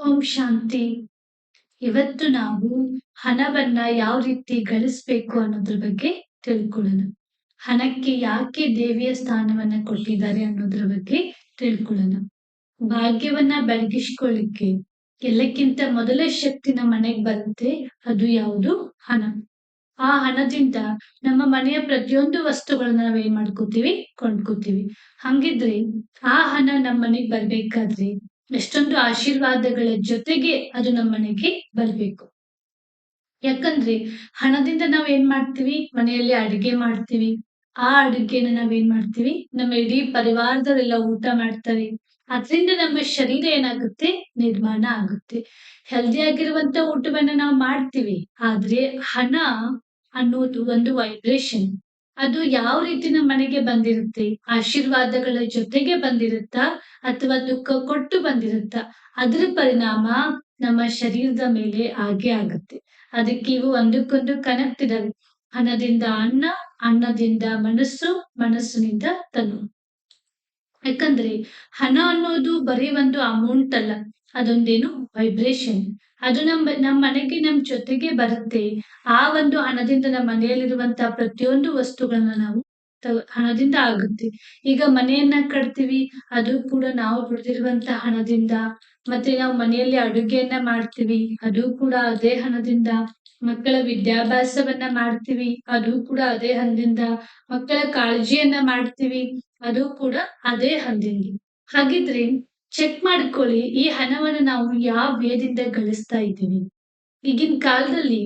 ಓಂ ಶಾಂತಿ. ಇವತ್ತು ನಾವು ಹಣವನ್ನ ಯಾವ ರೀತಿ ಗಳಿಸ್ಬೇಕು ಅನ್ನೋದ್ರ ಬಗ್ಗೆ ತಿಳ್ಕೊಳ್ಳೋಣ. ಹಣಕ್ಕೆ ಯಾಕೆ ದೇವಿಯ ಸ್ಥಾನವನ್ನ ಕೊಟ್ಟಿದ್ದಾರೆ ಅನ್ನೋದ್ರ ಬಗ್ಗೆ ತಿಳ್ಕೊಳ್ಳೋಣ. ಭಾಗ್ಯವನ್ನ ಬೆಳಗಿಸ್ಕೊಳ್ಳಿಕ್ಕೆ ಎಲ್ಲಕ್ಕಿಂತ ಮೊದಲ ಶಕ್ತಿ ನಮ್ಮ ಮನೆಗೆ ಬರುತ್ತೆ ಅದು ಯಾವುದು? ಹಣ. ಆ ಹಣದಿಂದ ನಮ್ಮ ಮನೆಯ ಪ್ರತಿಯೊಂದು ವಸ್ತುಗಳನ್ನ ನಾವ್ ಏನ್ ಮಾಡ್ಕೋತೀವಿ? ಕೊಂಡ್ಕೋತೀವಿ. ಹಂಗಿದ್ರೆ ಆ ಹಣ ನಮ್ಮ ಮನೆಗೆ ಬರ್ಬೇಕಾದ್ರೆ ಎಷ್ಟೊಂದು ಆಶೀರ್ವಾದಗಳ ಜೊತೆಗೆ ಅದು ನಮ್ಮ ಮನೆಗೆ ಬರ್ಬೇಕು. ಯಾಕಂದ್ರೆ ಹಣದಿಂದ ನಾವ್ ಏನ್ ಮಾಡ್ತೀವಿ? ಮನೆಯಲ್ಲಿ ಅಡಿಗೆ ಮಾಡ್ತೀವಿ. ಆ ಅಡುಗೆನ ನಾವ್ ಏನ್ ಮಾಡ್ತೀವಿ? ನಮ್ಮ ಇಡೀ ಪರಿವಾರದವರೆಲ್ಲ ಊಟ ಮಾಡ್ತಾರೆ. ಅದರಿಂದ ನಮ್ಮ ಶರೀರ ಏನಾಗುತ್ತೆ? ನಿರ್ಮಾಣ ಆಗುತ್ತೆ. ಹೆಲ್ದಿ ಆಗಿರುವಂತ ಊಟವನ್ನ ನಾವು ಮಾಡ್ತೀವಿ. ಆದ್ರೆ ಹಣ ಅನ್ನೋದು ಒಂದು ವೈಬ್ರೇಷನ್ ಅದು ಯಾವ ರೀತಿ ನಮ್ಮ ಮನೆಗೆ ಬಂದಿರುತ್ತೆ? ಆಶೀರ್ವಾದಗಳ ಜೊತೆಗೆ ಬಂದಿರುತ್ತಾ? ಅಥವಾ ದುಃಖ ಕೊಟ್ಟು ಬಂದಿರುತ್ತಾ? ಅದ್ರ ಪರಿಣಾಮ ನಮ್ಮ ಶರೀರದ ಮೇಲೆ ಆಗೇ ಆಗುತ್ತೆ. ಅದಕ್ಕೆ ಇವು ಒಂದಕ್ಕೊಂದು ಕನೆಕ್ಟ್ ಇದಾವೆ. ಹಣದಿಂದ ಅನ್ನ, ಅನ್ನದಿಂದ ಮನಸ್ಸು, ಮನಸ್ಸಿನಿಂದ ತನು. ಯಾಕಂದ್ರೆ ಹಣ ಅನ್ನೋದು ಬರೀ ಒಂದು ಅಮೌಂಟ್ ಅಲ್ಲ. ಅದೊಂದೇನು ವೈಬ್ರೇಷನ್ ಅದು ನಮ್ಮ ನಮ್ಮ ಮನೆಗೆ ನಮ್ ಜೊತೆಗೆ ಬರುತ್ತೆ. ಆ ಒಂದು ಹಣದಿಂದ ನಮ್ಮ ಮನೆಯಲ್ಲಿರುವಂತಹ ಪ್ರತಿಯೊಂದು ವಸ್ತುಗಳನ್ನ ನಾವು ಹಣದಿಂದ ಆಗುತ್ತೆ. ಈಗ ಮನೆಯನ್ನ ಕಟ್ತೀವಿ, ಅದು ಕೂಡ ನಾವು ದುಡ್ದಿರುವಂತ ಹಣದಿಂದ. ಮತ್ತೆ ನಾವು ಮನೆಯಲ್ಲಿ ಅಡುಗೆಯನ್ನ ಮಾಡ್ತೀವಿ, ಅದು ಕೂಡ ಅದೇ ಹಣದಿಂದ. ಮಕ್ಕಳ ವಿದ್ಯಾಭ್ಯಾಸವನ್ನ ಮಾಡ್ತೀವಿ, ಅದು ಕೂಡ ಅದೇ ಹಣದಿಂದ. ಮಕ್ಕಳ ಕಾಳಜಿಯನ್ನ ಮಾಡ್ತೀವಿ, ಅದು ಕೂಡ ಅದೇ ಹಣದಿಂದ. ಹಾಗಿದ್ರೆ ಚೆಕ್ ಮಾಡ್ಕೊಳ್ಳಿ, ಈ ಹಣವನ್ನು ನಾವು ಯಾವ ವೇದಿಂದ ಗಳಿಸ್ತಾ ಇದ್ದೀವಿ? ಈಗಿನ ಕಾಲದಲ್ಲಿ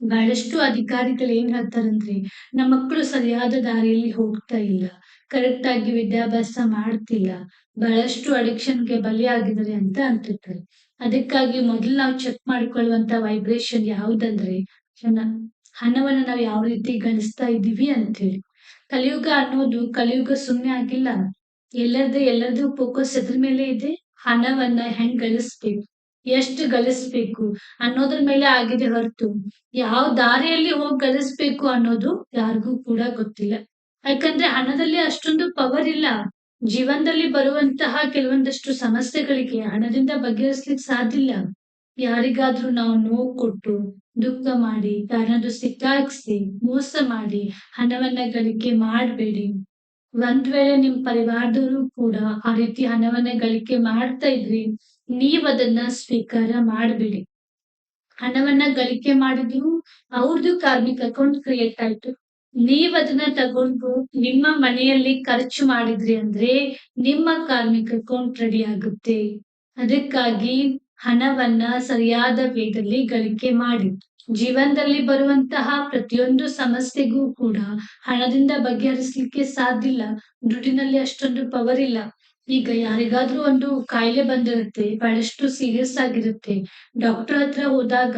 ಬಹಳಷ್ಟು ಅಧಿಕಾರಿಗಳು ಏನ್ ಹೇಳ್ತಾರಂದ್ರೆ ನಮ್ಮ ಮಕ್ಕಳು ಸರಿಯಾದ ದಾರಿಯಲ್ಲಿ ಹೋಗ್ತಾ ಇಲ್ಲ. ಕರೆಕ್ಟ್ ಆಗಿ ವಿದ್ಯಾಭ್ಯಾಸ ಮಾಡ್ತಿಲ್ಲ. ಬಹಳಷ್ಟು ಅಡಿಕ್ಷನ್ಗೆ ಬಲಿಯಾಗಿದ್ದಾರೆ ಅಂತ ಅಂತಿರ್ತಾರೆ. ಅದಕ್ಕಾಗಿ ಮೊದಲು ನಾವು ಚೆಕ್ ಮಾಡ್ಕೊಳ್ಳುವಂತ ವೈಬ್ರೇಷನ್ ಯಾವ್ದಂದ್ರೆ ಹಣವನ್ನು ನಾವು ಯಾವ ರೀತಿ ಗಳಿಸ್ತಾ ಇದ್ದೀವಿ ಅಂತೇಳಿ ಕಲಿಯುಗ ಅನ್ನೋದು ಕಲಿಯುಗ ಸುಮ್ಮನೆ ಆಗಿಲ್ಲ. ಎಲ್ಲರದು ಎಲ್ಲರದು ಫೋಕಸ್ ಅದ್ರ ಮೇಲೆ ಇದೆ. ಹಣವನ್ನ ಹೆಂಗ್ ಗಳಿಸ್ಬೇಕು? ಎಷ್ಟು ಗಳಿಸ್ಬೇಕು ಅನ್ನೋದ್ರ ಮೇಲೆ ಆಗಿದೆ ಹೊರತು. ಯಾವ ದಾರಿಯಲ್ಲಿ ಹೋಗಿ ಗಳಿಸ್ಬೇಕು ಅನ್ನೋದು ಯಾರಿಗೂ ಕೂಡ ಗೊತ್ತಿಲ್ಲ. ಯಾಕಂದ್ರೆ ಹಣದಲ್ಲಿ ಅಷ್ಟೊಂದು ಪವರ್ ಇಲ್ಲ. ಜೀವನದಲ್ಲಿ ಬರುವಂತಹ ಕೆಲವೊಂದಷ್ಟು ಸಮಸ್ಯೆಗಳಿಗೆ ಹಣದಿಂದ ಬಗೆಹರಿಸ್ಲಿಕ್ಕೆ ಸಾಧ್ಯ ಇಲ್ಲ. ಯಾರಿಗಾದ್ರೂ ನಾವು ನೋವು ಕೊಟ್ಟು, ದುಃಖ ಮಾಡಿ ಯಾರಾದ್ರೂ ಸಿಕ್ಕಾಕ್ಸಿ, ಮೋಸ ಮಾಡಿ, ಹಣವನ್ನ ಗಳಿಕೆ ಮಾಡಬೇಡಿ. ಒಂದ್ ವೇಳೆ ನಿಮ್ ಪರಿವಾರದವರು ಕೂಡ ಆ ರೀತಿ ಹಣವನ್ನ ಗಳಿಕೆ ಮಾಡ್ತಾ ಇದ್ರಿ, ನೀವ್ ಅದನ್ನ ಸ್ವೀಕಾರ ಮಾಡಬೇಡಿ. ಹಣವನ್ನ ಗಳಿಕೆ ಮಾಡಿದ್ರು ಅವ್ರದ್ದು ಕಾರ್ಮಿಕ ಅಕೌಂಟ್ ಕ್ರಿಯೇಟ್ ಆಯ್ತು. ನೀವ್ ಅದನ್ನ ತಗೊಂಡು ನಿಮ್ಮ ಮನೆಯಲ್ಲಿ ಖರ್ಚು ಮಾಡಿದ್ರಿ ಅಂದ್ರೆ ನಿಮ್ಮ ಕಾರ್ಮಿಕ ಅಕೌಂಟ್ ರೆಡಿ ಆಗುತ್ತೆ. ಅದಕ್ಕಾಗಿ ಹಣವನ್ನ ಸರಿಯಾದ ವೇದಲ್ಲಿ ಗಳಿಕೆ ಮಾಡಿ ಜೀವನದಲ್ಲಿ ಬರುವಂತಹ ಪ್ರತಿಯೊಂದು ಸಮಸ್ಯೆಗೂ ಕೂಡ ಹಣದಿಂದ ಬಗೆಹರಿಸ್ಲಿಕ್ಕೆ ಸಾಧ್ಯ ಇಲ್ಲ. ದುಡ್ಡಿನಲ್ಲಿ ಅಷ್ಟೊಂದು ಪವರ್ ಇಲ್ಲ. ಈಗ ಯಾರಿಗಾದ್ರೂ ಒಂದು ಕಾಯಿಲೆ ಬಂದಿರುತ್ತೆ, ಬಹಳಷ್ಟು ಸೀರಿಯಸ್ ಆಗಿರುತ್ತೆ. ಡಾಕ್ಟರ್ ಹತ್ರ ಹೋದಾಗ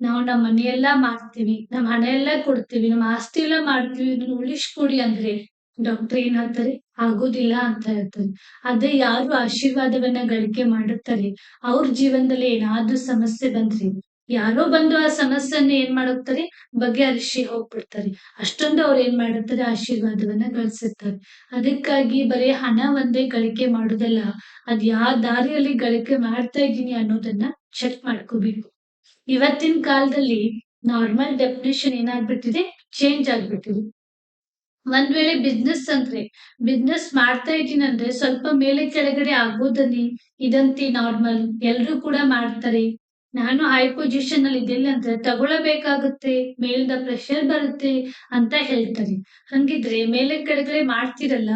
ನಾವು ನಮ್ಮ ಮನೆಯೆಲ್ಲಾ ಮಾಡ್ತೀವಿ, ನಮ್ಮ ಹಣ ಎಲ್ಲ ಕೊಡ್ತೀವಿ, ನಮ್ಮ ಆಸ್ತಿ ಎಲ್ಲ ಮಾಡ್ತೀವಿ ಇದನ್ನ ಉಳಿಸ್ಕೊಡಿ ಅಂದ್ರೆ ಡಾಕ್ಟರ್ ಏನ್ ಹೇಳ್ತಾರೆ? ಆಗೋದಿಲ್ಲ ಅಂತ ಹೇಳ್ತಾರೆ. ಅದೇ ಯಾರು ಆಶೀರ್ವಾದವನ್ನ ಗಳಿಕೆ ಮಾಡುತ್ತಾರೆ? ಅವ್ರ ಜೀವನದಲ್ಲಿ ಏನಾದ್ರೂ ಸಮಸ್ಯೆ ಬಂದ್ರಿ ಯಾರೋ ಬಂದು ಆ ಸಮಸ್ಯೆಯನ್ನ ಏನ್ ಮಾಡೋಗ್ತಾರೆ ಬಗೆಹರಿಸಿ ಹೋಗ್ಬಿಡ್ತಾರೆ. ಅಷ್ಟೊಂದು ಅವ್ರು ಏನ್ ಮಾಡಿರ್ತಾರೆ ಆಶೀರ್ವಾದವನ್ನ ಗಳಿಸಿರ್ತಾರೆ ಅದಕ್ಕಾಗಿ ಬರೀ ಹಣ ಒಂದೇ ಗಳಿಕೆ ಮಾಡುದಲ್ಲ, ಅದ್ ಯಾವ ದಾರಿಯಲ್ಲಿ ಗಳಿಕೆ ಮಾಡ್ತಾ ಇದ್ದೀನಿ ಅನ್ನೋದನ್ನ ಚೆಕ್ ಮಾಡ್ಕೋಬೇಕು. ಇವತ್ತಿನ ಕಾಲದಲ್ಲಿ ನಾರ್ಮಲ್ ಡೆಫಿನೇಷನ್ ಏನಾಗ್ಬಿಟ್ಟಿದೆ? ಚೇಂಜ್ ಆಗ್ಬಿಟ್ಟಿದೆ. ಒಂದ್ ವೇಳೆ ಬಿಸ್ನೆಸ್ ಅಂದ್ರೆ ಬಿಸ್ನೆಸ್ ಮಾಡ್ತಾ ಇದ್ದೀನಿ ಅಂದ್ರೆ ಸ್ವಲ್ಪ ಮೇಲೆ ಕೆಳಗಡೆ ಆಗೋದನ್ನೇ ಇದಂತಿ ನಾರ್ಮಲ್ ಎಲ್ರು ಕೂಡ ಮಾಡ್ತಾರೆ. ನಾನು ಹೈ ಪೊಸಿಷನ್ ಅಲ್ಲಿ ಇದ್ದೀನಿ ಅಂದ್ರೆ ತಗೊಳ್ಳಬೇಕಾಗುತ್ತೆ, ಮೇಲಿಂದ ಪ್ರೆಷರ್ ಬರುತ್ತೆ ಅಂತ ಹೇಳ್ತಾರೆ. ಹಂಗಿದ್ರೆ ಮೇಲೆ ಕೆಳಗಡೆ ಮಾಡ್ತಿರಲ್ಲ,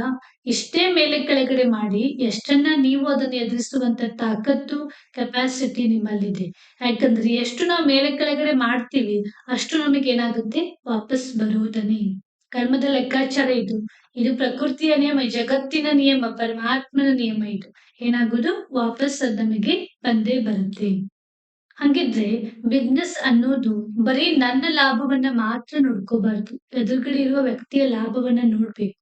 ಇಷ್ಟೇ ಮೇಲೆ ಕೆಳಗಡೆ ಮಾಡಿ, ಎಷ್ಟನ್ನ ನೀವು ಅದನ್ನ ಎದುರಿಸುವಂತ ತಾಕತ್ತು ಕೆಪಾಸಿಟಿ ನಿಮ್ಮಲ್ಲಿದೆ. ಯಾಕಂದ್ರೆ ಎಷ್ಟು ನಾವು ಮೇಲೆ ಕೆಳಗಡೆ ಮಾಡ್ತೀವಿ, ಅಷ್ಟು ನಮಗೆ ಏನಾಗುತ್ತೆ? ವಾಪಸ್ ಬರುವುದನ್ನೇ ಕರ್ಮದ ಲೆಕ್ಕಾಚಾರ ಇದು. ಇದು ಪ್ರಕೃತಿಯ ನಿಯಮ ಜಗತ್ತಿನ ನಿಯಮ, ಪರಮಾತ್ಮನ ನಿಯಮ ಇದು. ಏನಾಗುದು ವಾಪಸ್ ಅದ್ ನಮಗೆ ಬಂದೇ ಬರುತ್ತೆ. ಹಂಗಿದ್ರೆ ಬಿಸ್ನೆಸ್ ಅನ್ನೋದು ಬರೀ ನನ್ನ ಲಾಭವನ್ನ ಮಾತ್ರ ನೋಡ್ಕೋಬಾರ್ದು. ಎದುರುಗಡೆ ಇರುವ ವ್ಯಕ್ತಿಯ ಲಾಭವನ್ನ ನೋಡ್ಬೇಕು.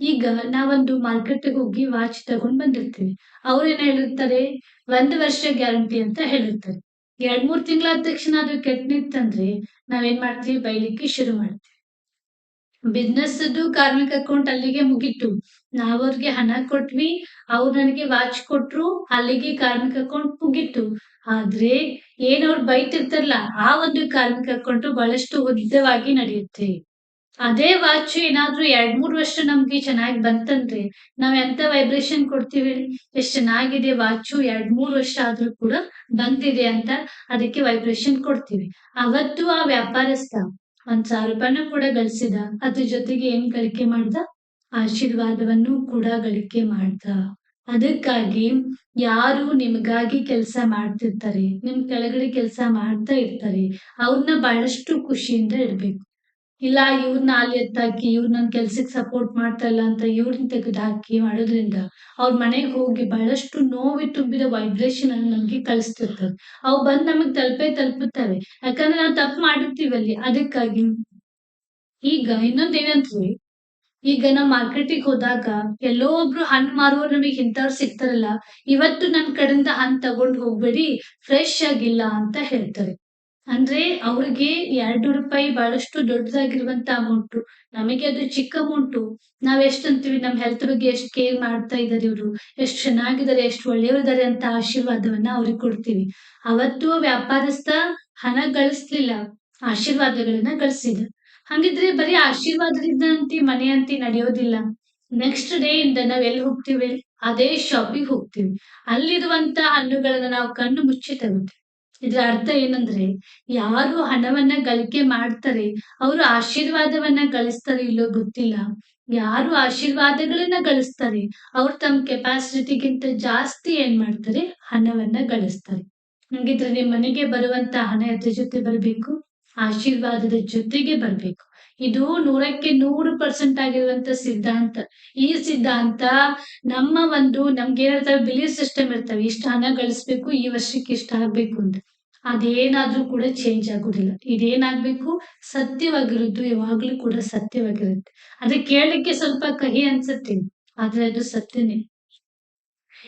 ಈಗ ನಾವೊಂದು ಮಾರ್ಕೆಟ್ಗೆ ಹೋಗಿ ವಾಚ್ ತಗೊಂಡ್ ಬಂದಿರ್ತೀವಿ. ಅವ್ರೇನ್ ಹೇಳಿರ್ತಾರೆ? ಒಂದ್ ವರ್ಷ ಗ್ಯಾರಂಟಿ ಅಂತ ಹೇಳಿರ್ತಾರೆ ಎರಡ್ ಮೂರ್ ತಿಂಗಳಾದ ತಕ್ಷಣ ಅದು ಕೆಟ್ಟನಿತ್ತಂದ್ರೆ ನಾವೇನ್ ಮಾಡ್ತೀವಿ? ಬೈಲಿಕ್ಕೆ ಶುರು ಮಾಡ್ತೀವಿ. ಬಿಸ್ನೆಸ್ ಕಾರ್ಮಿಕ ಅಕೌಂಟ್ ಅಲ್ಲಿಗೆ ಮುಗಿತು. ನಾವ್ ಹಣ ಕೊಟ್ವಿ, ಅವ್ರು ನನಗೆ ವಾಚ್ ಕೊಟ್ರು, ಅಲ್ಲಿಗೆ ಕಾರ್ಮಿಕ ಅಕೌಂಟ್ ಮುಗಿತು. ಆದ್ರೆ ಏನ್ ಅವ್ರು ಬೈತಿರ್ತಾರಲ್ಲ, ಆ ಒಂದು ಕಾರ್ಮಿಕ ಅಕೌಂಟ್ ಬಹಳಷ್ಟು ಉದ್ದವಾಗಿ ನಡೆಯುತ್ತೆ. ಅದೇ ವಾಚ್ ಏನಾದ್ರೂ ಎರಡ್ ಮೂರ್ ವರ್ಷ ನಮ್ಗೆ ಚೆನ್ನಾಗಿ ಬಂತಂದ್ರೆ, ನಾವ್ ಎಂತ ವೈಬ್ರೇಷನ್ ಕೊಡ್ತೀವಿ ಎಷ್ಟ್ ಚೆನ್ನಾಗಿದೆ ವಾಚ್ ಎರಡ್ ಮೂರ್ ವರ್ಷ ಆದ್ರೂ ಕೂಡ ಬಂದಿದೆ ಅಂತ ಅದಕ್ಕೆ ವೈಬ್ರೇಷನ್ ಕೊಡ್ತೀವಿ. ಅವತ್ತು ಆ ವ್ಯಾಪಾರಸ್ಥ ಒಂದ್ ಸಾವಿರ ರೂಪಾಯಿನ ಕೂಡ ಗಳಿಸಿದ. ಅದ್ರ ಜೊತೆಗೆ ಏನ್ ಗಳಿಕೆ ಮಾಡ್ದ? ಆಶೀರ್ವಾದವನ್ನು ಕೂಡ ಗಳಿಕೆ ಮಾಡ್ದ. ಅದಕ್ಕಾಗಿ ಯಾರು ನಿಮಗಾಗಿ ಕೆಲಸ ಮಾಡ್ತಿರ್ತಾರೆ, ನಿಮ್ ಕೆಳಗಡೆ ಕೆಲಸ ಮಾಡ್ತಾ ಇರ್ತಾರೆ, ಅವ್ರನ್ನ ಬಹಳಷ್ಟು ಖುಷಿಯಿಂದ ಇಡ್ಬೇಕು. ಇಲ್ಲ ಇವ್ರನ್ನ ಅಲ್ಲಿ ಎತ್ತಾಕಿ ಇವ್ರು ನನ್ ಕೆಲ್ಸಕ್ಕೆ ಸಪೋರ್ಟ್ ಮಾಡ್ತಾ ಇಲ್ಲ ಅಂತ ಇವ್ರನ್ನ ತೆಗೆದು ಮಾಡೋದ್ರಿಂದ ಅವ್ರ ಮನೆಗೆ ಹೋಗಿ ಬಹಳಷ್ಟು ನೋವಿ ತುಂಬಿದ ವೈಬ್ರೇಷನ್ ಅನ್ನು ನಮ್ಗೆ ಕಳಿಸ್ತಿರ್ತವೆ ಅವು ಬಂದ್ ನಮಗ್ ತಲುಪೇ ತಲುಪುತ್ತವೆ. ಯಾಕಂದ್ರೆ ನಾವು ತಪ್ಪು ಮಾಡಿರ್ತೀವಲ್ಲಿ, ಅದಕ್ಕಾಗಿ. ಈಗ ಇನ್ನೊಂದೇನಂತೀವಿ ಈಗ ನಾವ್ ಮಾರ್ಕೆಟಿಗೆ ಹೋದಾಗ ಎಲ್ಲೋ ಒಬ್ರು ಹಣ್ಣು ಮಾರುವವ್ರು ನಮಗೆ ಇಂಥವ್ರು ಸಿಗ್ತಾರಲ್ಲ, ಇವತ್ತು ನನ್ ಕಡೆಯಿಂದ ಹಣ್ಣು ತಗೊಂಡ್ ಹೋಗ್ಬೇಡಿ ಫ್ರೆಶ್ ಆಗಿಲ್ಲ ಅಂತ ಹೇಳ್ತಾರೆ. ಅಂದ್ರೆ ಅವ್ರಿಗೆ ಎರಡು ರೂಪಾಯಿ ಬಹಳಷ್ಟು ದೊಡ್ಡದಾಗಿರುವಂತ ಅಮೌಂಟ್ ನಮಗೆ ಅದು ಚಿಕ್ಕ ಅಮೌಂಟು ನಾವ್ ಎಷ್ಟ್ ಅಂತೀವಿ? ನಮ್ ಹೆಲ್ತ್ ಬಗ್ಗೆ ಎಷ್ಟ್ ಕೇರ್ ಮಾಡ್ತಾ ಇದಾರೆ ಇವರು? ಎಷ್ಟು ಚೆನ್ನಾಗಿದ್ದಾರೆ? ಎಷ್ಟ್ ಒಳ್ಳೆಯವರಿದ್ದಾರೆ ಅಂತ ಆಶೀರ್ವಾದವನ್ನ ಅವ್ರಿಗೆ ಕೊಡ್ತೀವಿ. ಅವತ್ತು ವ್ಯಾಪಾರಸ್ಥ ಹಣ ಗಳಿಸ್ಲಿಲ್ಲ. ಆಶೀರ್ವಾದಗಳನ್ನ ಗಳಿಸಿದ. ಹಂಗಿದ್ರೆ ಬರೀ ಆಶೀರ್ವಾದದಿಂದ ಅಂತಿ, ಮನೆ ಅಂತಿ ನಡೆಯೋದಿಲ್ಲ. ನೆಕ್ಸ್ಟ್ ಡೇ ಇಂದ ನಾವ್ ಎಲ್ಲಿ ಹೋಗ್ತೀವಿ? ಅದೇ ಶಾಪಿಗೆ ಹೋಗ್ತೀವಿ. ಅಲ್ಲಿರುವಂತ ಹಣ್ಣುಗಳನ್ನ ನಾವು ಕಣ್ಣು ಮುಚ್ಚಿ ತಗೋತೀವಿ ಇದ್ರ ಅರ್ಥ ಏನಂದ್ರೆ ಯಾರು ಹಣವನ್ನ ಗಳಿಕೆ ಮಾಡ್ತಾರೆ, ಅವರು ಆಶೀರ್ವಾದವನ್ನ ಗಳಿಸ್ತಾರೆ ಇಲ್ಲೋ ಗೊತ್ತಿಲ್ಲ. ಯಾರು ಆಶೀರ್ವಾದಗಳನ್ನ ಗಳಿಸ್ತಾರೆ, ಅವ್ರು ತಮ್ಮ ಕೆಪಾಸಿಟಿಗಿಂತ ಜಾಸ್ತಿ ಏನ್ ಮಾಡ್ತಾರೆ? ಹಣವನ್ನ ಗಳಿಸ್ತಾರೆ. ಹಂಗಿದ್ರೆ ನಿಮ್ಮ ಮನೆಗೆ ಬರುವಂತ ಹಣ ಎದ್ರ ಜೊತೆ ಬರ್ಬೇಕು? ಆಶೀರ್ವಾದದ ಜೊತೆಗೆ ಬರ್ಬೇಕು. ಇದು ನೂರಕ್ಕೆ ನೂರು ಪರ್ಸೆಂಟ್ ಆಗಿರುವಂತ ಸಿದ್ಧಾಂತ. ಈ ಸಿದ್ಧಾಂತ ನಮ್ಮ ಒಂದು ನಮ್ಗೆ ಏನಿರ್ತವೆ ಬಿಲೀಫ್ ಸಿಸ್ಟಮ್ ಇರ್ತವೆ. ಇಷ್ಟು ಹಣ ಗಳಿಸ್ಬೇಕು, ಈ ವರ್ಷಕ್ಕೆ ಇಷ್ಟ ಆಗ್ಬೇಕು ಅಂತ. ಅದೇನಾದ್ರೂ ಕೂಡ ಚೇಂಜ್ ಆಗುದಿಲ್ಲ. ಇದೇನಾಗ್ಬೇಕು? ಸತ್ಯವಾಗಿರುದು ಯಾವಾಗ್ಲೂ ಕೂಡ ಸತ್ಯವಾಗಿರುತ್ತೆ. ಅದೇ ಕೇಳಲಿಕ್ಕೆ ಸ್ವಲ್ಪ ಕಹಿ ಅನ್ಸುತ್ತೆ. ಆದ್ರೆ ಅದು ಸತ್ಯನೇ.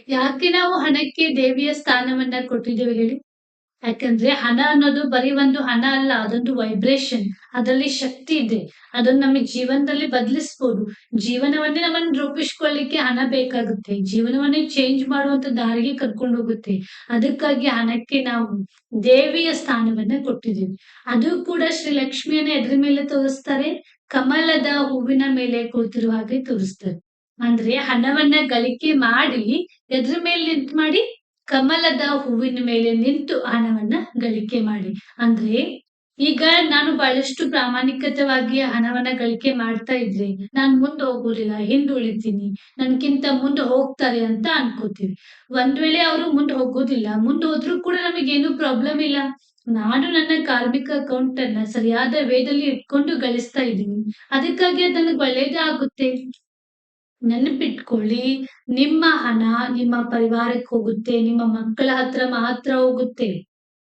ಯಾಕೆ ನಾವು ಹಣಕ್ಕೆ ದೇವಿಯ ಸ್ಥಾನವನ್ನ ಕೊಟ್ಟಿದ್ದೇವೆ ಹೇಳಿ? ಯಾಕಂದ್ರೆ ಹಣ ಅನ್ನೋದು ಬರೀ ಒಂದು ಹಣ ಅಲ್ಲ, ಅದೊಂದು ವೈಬ್ರೇಷನ್ ಅದರಲ್ಲಿ ಶಕ್ತಿ ಇದೆ. ಅದನ್ನ ನಮಗೆ ಜೀವನದಲ್ಲಿ ಬದಲಿಸ್ಬೋದು. ಜೀವನವನ್ನೇ ನಮ್ಮನ್ನ ರೂಪಿಸ್ಕೊಳ್ಳಿಕ್ಕೆ ಹಣ ಬೇಕಾಗುತ್ತೆ. ಜೀವನವನ್ನೇ ಚೇಂಜ್ ಮಾಡುವಂತ ದಾರಿಗೆ ಕರ್ಕೊಂಡು ಹೋಗುತ್ತೆ. ಅದಕ್ಕಾಗಿ ಹಣಕ್ಕೆ ನಾವು ದೇವಿಯ ಸ್ಥಾನವನ್ನ ಕೊಟ್ಟಿದ್ದೀವಿ. ಅದು ಕೂಡ ಶ್ರೀ ಲಕ್ಷ್ಮಿಯನ್ನ ಎದ್ರ ಮೇಲೆ ತೋರಿಸ್ತಾರೆ, ಕಮಲದ ಹೂವಿನ ಮೇಲೆ ಕೂತಿರುವ ಹಾಗೆ ತೋರಿಸ್ತಾರೆ. ಅಂದ್ರೆ ಹಣವನ್ನ ಗಳಿಕೆ ಮಾಡಿ, ಎದ್ರ ಮೇಲೆ ನಿಂತು ಮಾಡಿ ಕಮಲದ ಹೂವಿನ ಮೇಲೆ ನಿಂತು ಹಣವನ್ನ ಗಳಿಕೆ ಮಾಡಿ. ಅಂದ್ರೆ, ಈಗ ನಾನು ಬಹಳಷ್ಟು ಪ್ರಾಮಾಣಿಕತವಾಗಿ ಹಣವನ್ನ ಗಳಿಕೆ ಮಾಡ್ತಾ ಇದ್ರೆ ನಾನ್ ಮುಂದೆ ಹೋಗೋದಿಲ್ಲ ಹಿಂದುಳಿತೀನಿ ನನ್ಕಿಂತ ಮುಂದೆ ಹೋಗ್ತಾರೆ ಅಂತ ಅನ್ಕೋತೀವಿ. ಒಂದ್ ವೇಳೆ ಅವರು ಮುಂದೆ ಹೋಗೋದಿಲ್ಲ, ಮುಂದೆ ಹೋದ್ರು ಕೂಡ ನಮಗೇನು ಪ್ರಾಬ್ಲಮ್ ಇಲ್ಲ. ನಾನು ನನ್ನ ಕಾರ್ಮಿಕ ಅಕೌಂಟ್ ಅನ್ನ ಸರಿಯಾದ ವೇದಲ್ಲಿ ಇಟ್ಕೊಂಡು ಗಳಿಸ್ತಾ ಇದ್ದೀನಿ. ಅದಕ್ಕಾಗಿ ಅದು ನನಗೆ ಒಳ್ಳೇದೇ ಆಗುತ್ತೆ. ನೆನಪಿಟ್ಕೊಳ್ಳಿ, ನಿಮ್ಮ ಹಣ ನಿಮ್ಮ ಪರಿವಾರಕ್ಕೆ ಹೋಗುತ್ತೆ, ನಿಮ್ಮ ಮಕ್ಕಳ ಹತ್ರ ಮಾತ್ರ ಹೋಗುತ್ತೆ.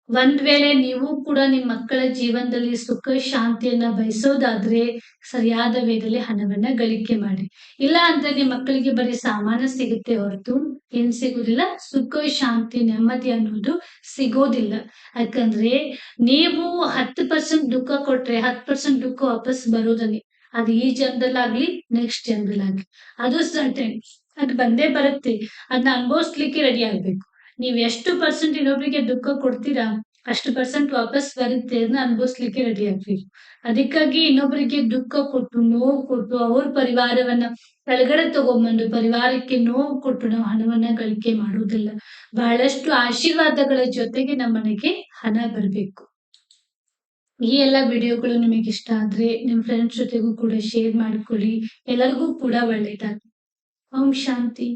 ಒಂದ್ ವೇಳೆ ನೀವು ಕೂಡ ನಿಮ್ಮ ಮಕ್ಕಳ ಜೀವನದಲ್ಲಿ ಸುಖ, ಶಾಂತಿಯನ್ನ ಬಯಸೋದಾದ್ರೆ ಸರಿಯಾದ ವೇದಲ್ಲಿ ಹಣವನ್ನ ಗಳಿಕೆ ಮಾಡಿ. ಇಲ್ಲ ಅಂದ್ರೆ ನಿಮ್ಮ ಮಕ್ಕಳಿಗೆ ಬರೀ ಸಾಮಾನ ಸಿಗುತ್ತೆ ಹೊರತು ಏನ್ ಸಿಗುದಿಲ್ಲ, ಸುಖ, ಶಾಂತಿ, ನೆಮ್ಮದಿ ಅನ್ನೋದು ಸಿಗೋದಿಲ್ಲ. ಯಾಕಂದ್ರೆ ನೀವು ಹತ್ತು ಪರ್ಸೆಂಟ್ ದುಃಖ ಕೊಟ್ರೆ, ಹತ್ತು ಪರ್ಸೆಂಟ್ ದುಃಖ ವಾಪಸ್ ಬರೋದನ್ನೇ. ಅದು ಈ ಜನರಲ್ಲಾಗ್ಲಿ ನೆಕ್ಸ್ಟ್ ಜನರಲ್ಲಾಗ್ಲಿ. ಅದು ಸರ್ಟೆನ್ ಅದು ಬಂದೇ ಬರುತ್ತೆ. ಅದನ್ನ ಅನುಭವಿಸ್ಲಿಕ್ಕೆ ರೆಡಿ ಆಗ್ಬೇಕು. ನೀವ್ ಎಷ್ಟು ಪರ್ಸೆಂಟ್ ಇನ್ನೊಬ್ರಿಗೆ ದುಃಖ ಕೊಡ್ತೀರಾ, ಅಷ್ಟು ಪರ್ಸೆಂಟ್ ವಾಪಸ್ ಬರುತ್ತೆ ಅದನ್ನ ಅನುಭವಿಸ್ಲಿಕ್ಕೆ ರೆಡಿ ಆಗ್ಬೇಕು. ಅದಕ್ಕಾಗಿ ಇನ್ನೊಬ್ಬರಿಗೆ ದುಃಖ ಕೊಟ್ಟು, ನೋವು ಕೊಟ್ಟು, ಅವ್ರ ಪರಿವಾರವನ್ನ ಕೆಳಗಡೆ ತಗೊಂಬಂದು, ಪರಿವಾರಕ್ಕೆ ನೋವು ಕೊಟ್ಟು ನಾವು ಹಣವನ್ನ ಗಳಿಕೆ ಮಾಡುವುದಿಲ್ಲ. ಬಹಳಷ್ಟು ಆಶೀರ್ವಾದಗಳ ಜೊತೆಗೆ ನಮ್ಮ ಮನೆಗೆ ಹಣ ಬರಬೇಕು. ಈ ಎಲ್ಲ ವಿಡಿಯೋಗಳು ನಿಮಗೆ ಇಷ್ಟ ಆದ್ರೆ ನಿಮ್ ಫ್ರೆಂಡ್ಸ್ ಜೊತೆಗೂ ಕೂಡ ಶೇರ್ ಮಾಡ್ಕೊಳ್ಳಿ. ಎಲ್ಲರಿಗೂ ಕೂಡ ಒಳ್ಳೇದಾಗಲಿ. ಓಂ ಶಾಂತಿ.